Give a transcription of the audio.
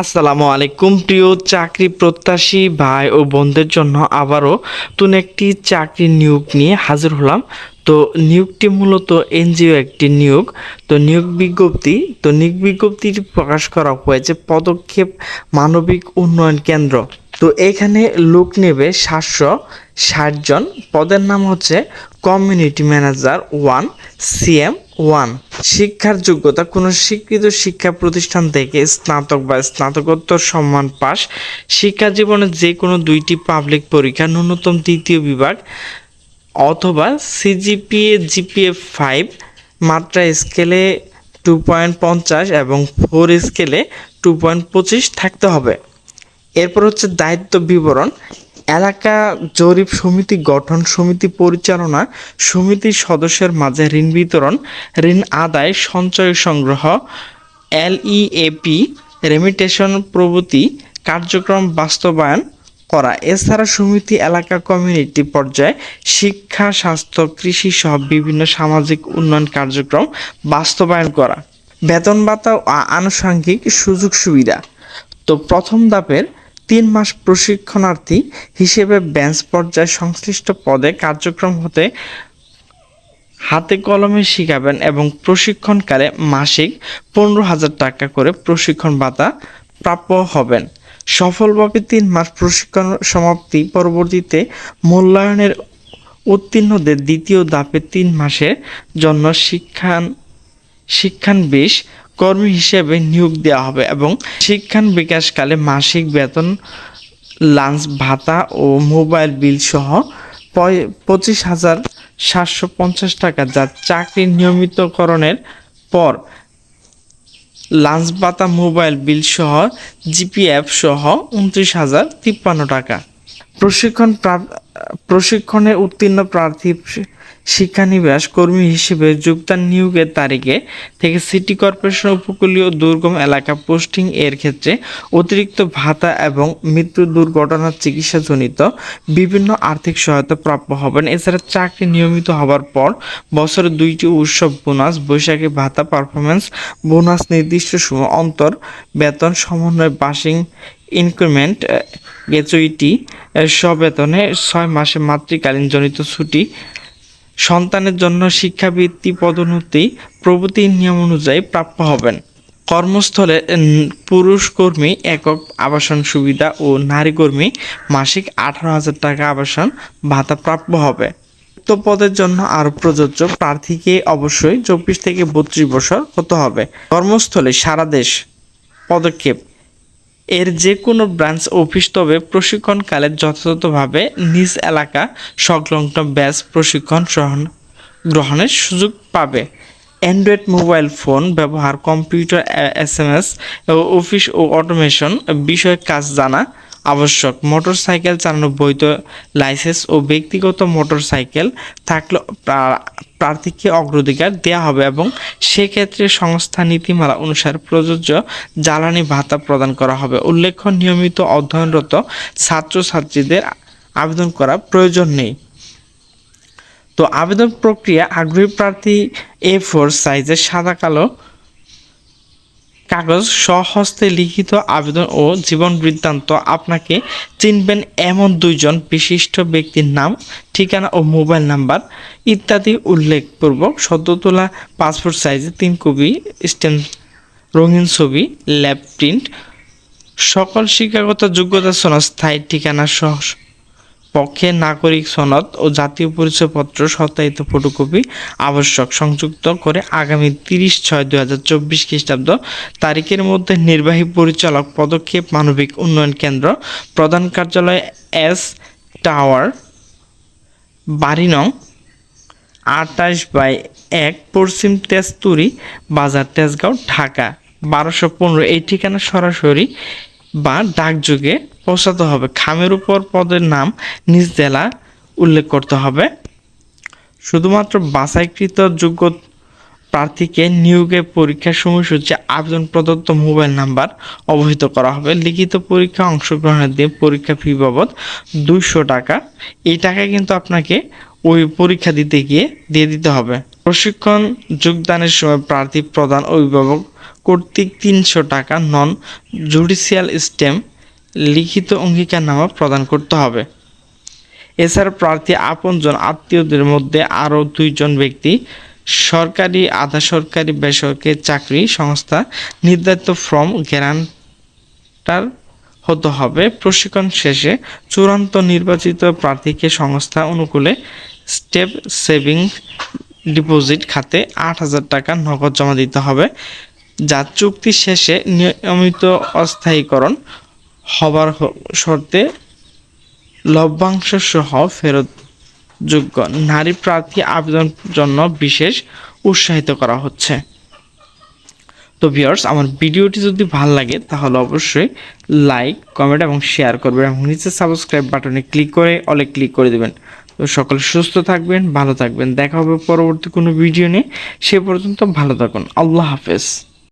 আসসালামু আলাইকুম, প্রিয় চাকরি প্রত্যাশী ভাই ও বোনদের জন্য আবারও নতুন একটি চাকরি নিয়োগ নিয়ে হাজির হলাম। তো নিয়োগটি মূলত এনজিও একটি নিয়োগ। তো নিয়োগ বিজ্ঞপ্তি, তো নিয়োগ বিজ্ঞপ্তিটি প্রকাশ করা হয়েছে পদক্ষেপ মানবিক উন্নয়ন কেন্দ্র। তো এখানে লোক নেবে সাতশো ষাট জন। পদের নাম হচ্ছে community manager one, C M one, শিক্ষার যোগ্যতা, কোনো স্বীকৃত শিক্ষা প্রতিষ্ঠান থেকে স্নাতক বা স্নাতকোত্তর সম্মান পাস, শিক্ষা জীবনে যে কোনো দুইটি পাবলিক পরীক্ষা ন্যূনতম তৃতীয় বিভাগ অথবা সিজিপিএ জিপিএ ফাইভ মাত্রা স্কেলে টু পয়েন্ট পঞ্চাশ এবং ফোর স্কেলে টু পয়েন্ট পঁচিশ থাকতে হবে। এরপর হচ্ছে দায়িত্ব বিবরণ এলাকা জরিপ সমিতি, গঠন সমিতি পরিচালনা সমিতির সদস্যের মাঝে ঋণ বিতরণ, ঋণ আদায়, সঞ্চয় সংগ্রহ এলইএপি রেমিটেশন প্রভৃতি, কার্যক্রম বাস্তবায়ন করা। এছাড়া সমিতি, এলাকা কমিউনিটি পর্যায়ে শিক্ষা, স্বাস্থ্য, কৃষি সহ বিভিন্ন সামাজিক উন্নয়ন কার্যক্রম বাস্তবায়ন করা। বেতন ভাতা ও আনুষঙ্গিক সুযোগ সুবিধা। তো প্রথম ধাপের তিন মাস প্রশিক্ষণার্থী হিসেবে বেঞ্চ পর্যায়ে সংশ্লিষ্ট পদে কার্যক্রম হতে হাতে কলমে শিখাবেন এবং প্রশিক্ষণকালে মাসিক পনেরো হাজার টাকা করে প্রশিক্ষণ ভাতা প্রাপ্য হবেন। সফলভাবে তিন মাস প্রশিক্ষণ সমাপ্তি পরবর্তীতে মূল্যায়নের উত্তীর্ণদের দ্বিতীয় ধাপে তিন মাসের জন্য শিক্ষান শিক্ষানবিশ কর্মী হিসেবে নিয়োগ দেওয়া হবে এবং শিক্ষান বিকাশকালে মাসিক বেতন, লাঞ্চ ভাতা ও মোবাইল বিল সহ পঁচিশ হাজার সাতশো পঞ্চাশ টাকা যা চাকরি নিয়মিতকরণের পর লাঞ্চ ভাতা, মোবাইল বিল সহ জিপিএফ সহ উনত্রিশ হাজার তিপ্পান্ন টাকা। প্রশিক্ষণ প্রা- প্রশিক্ষণে উত্তীর্ণ প্রার্থী শিক্ষানিবাস কর্মী হিসেবে যোগদান নিয়োগের তারিখে থেকে সিটি কর্পোরেশন উপকূলীয় দুর্গম এলাকা পোস্টিং এর ক্ষেত্রে অতিরিক্ত ভাতা এবং মৃত্যু দুর্ঘটনার চিকিৎসাজনিত বিভিন্ন আর্থিক সহায়তা প্রাপ্য হবেন। এছাড়া চাকরি নিয়মিত হবার পর বছরে দুইটি উৎসব বোনাস, বৈশাখী ভাতা পারফরমেন্স বোনাস নির্দিষ্ট সময় অন্তর বেতন, সমন্বয় বাসিং ইনক্রিমেন্ট গ্র্যাচুইটি সবেতনে ছয় মাসে মাতৃকালীন জনিত ছুটি সন্তানের জন্য শিক্ষাবৃত্তি পদোন্নতি প্রভৃতি নিয়ম অনুযায়ী প্রাপ্য হবেন। কর্মস্থলে পুরুষ কর্মী, একক আবাসন সুবিধা ও নারী কর্মী, মাসিক আঠারো হাজার টাকা আবাসন ভাতা প্রাপ্য হবে। উক্ত পদের জন্য আরও প্রযোজ্য প্রার্থীকে অবশ্যই চব্বিশ থেকে বত্রিশ বছর হতে হবে। কর্মস্থলে সারা দেশ পদক্ষেপ এর যে কোনো ব্রাঞ্চ অফিস, তবে প্রশিক্ষণকালে যথাযথভাবে নিজ এলাকা সংলগ্ন ব্যাচ প্রশিক্ষণ গ্রহণ, গ্রহণের সুযোগ পাবে। অ্যান্ড্রয়েড মোবাইল ফোন ব্যবহার, computer S M S, office ও অটোমেশন বিষয়ে কাজ জানা আবশ্যক। মোটর সাইকেল চালানো বৈধ লাইসেন্স ও ব্যক্তিগত মোটরসাইকেল থাকলে প্রার্থীকে অগ্রাধিকার দেওয়া হবে এবং সেক্ষেত্রে সংস্থা নীতিমালা অনুসারে প্রযোজ্য জ্বালানি ভাতা প্রদান করা হবে। উল্লেখ্য, নিয়মিত অধ্যয়নরত ছাত্রছাত্রীদের আবেদন করা প্রয়োজন নেই। তো আবেদন প্রক্রিয়া আগ্রহী প্রার্থী এ ফোর সাইজের সাদা, কালো কাগজ স্বহস্তে লিখিত আবেদন ও জীবন বৃত্তান্ত আপনাকে চিনবেন এমন দুইজন বিশিষ্ট ব্যক্তির নাম, ঠিকানা ও মোবাইল নাম্বার ইত্যাদি উল্লেখপূর্বক সদ্য তোলা পাসপোর্ট সাইজে তিন কপি স্ট্যাম্প রঙিন ছবি, ল্যাব প্রিন্ট, সকল শিক্ষাগত যোগ্যতা সনদ স্থায়ী ঠিকানা সহ পক্ষে নাগরিক সনদ ও জাতীয় পরিচয়পত্র সত্যায়িত ফটোকপি আবশ্যক। সংযুক্ত করে আগামী তিরিশ ছয় দুই হাজার চব্বিশ খ্রিস্টাব্দ তারিখের মধ্যে নির্বাহী পরিচালক পদক্ষেপ মানবিক উন্নয়ন কেন্দ্র প্রধান কার্যালয় এস টাওয়ার, বাড়ি নং আটাশ বাই এক পশ্চিম তেজতুরি বাজার তেজগাঁও, ঢাকা। বারোশো পনেরো, এই ঠিকানা সরাসরি বা ডাকযোগে পৌঁছাতে হবে। খামের উপর পদের নাম নিজ জেলা উল্লেখ করতে হবে। শুধুমাত্র বাছাইকৃত যোগ্য প্রার্থীকে নিয়োগের পরীক্ষার সময়সূচি আবেদন প্রদত্ত মোবাইল নাম্বার অবহিত করা হবে। লিখিত পরীক্ষা অংশগ্রহণের দিয়ে পরীক্ষা ফি বাবদ দুইশো টাকা। এই টাকা কিন্তু আপনাকে ওই পরীক্ষা দিতে গিয়ে দিয়ে দিতে হবে। প্রশিক্ষণ যোগদানের সময় প্রার্থী প্রধান অভিভাবক কর্তৃক তিনশো টাকা নন জুডিশিয়াল স্টেম লিখিত অঙ্গীকারনামা প্রদান করতে হবে। এছাড়া প্রার্থী আপনজন আত্মীয়দের মধ্যে আরও দুইজন ব্যক্তি, সরকারি আধা সরকারি বেসরকারি চাকরি সংস্থা, নির্ধারিত ফর্ম গ্যারান্টার হতে হবে। প্রশিক্ষণ শেষে চূড়ান্ত নির্বাচিত প্রার্থীকে সংস্থা অনুকূলে স্টেপ সেভিং ডিপোজিট খাতে আট হাজার টাকা নগদ জমা দিতে হবে। যা চুক্তি শেষে নিয়মিত অস্থায়ীকরণ হবার শর্তে লভ্যাংশ সহ ফেরত যোগ্য নারী প্রার্থী আবেদন জন্য বিশেষ উৎসাহিত করা হচ্ছে। তো ভিউয়ার্স, আমার ভিডিওটি যদি ভালো লাগে, তাহলে অবশ্যই লাইক, কমেন্ট এবং শেয়ার করবেন এবং নিচে সাবস্ক্রাইব বাটনে ক্লিক করে অলে ক্লিক করে দেবেন। তো সকলে সুস্থ থাকবেন, ভালো থাকবেন। দেখা হবে পরবর্তী কোনো ভিডিও নিয়ে। সে পর্যন্ত ভালো থাকুন। আল্লাহ হাফেজ।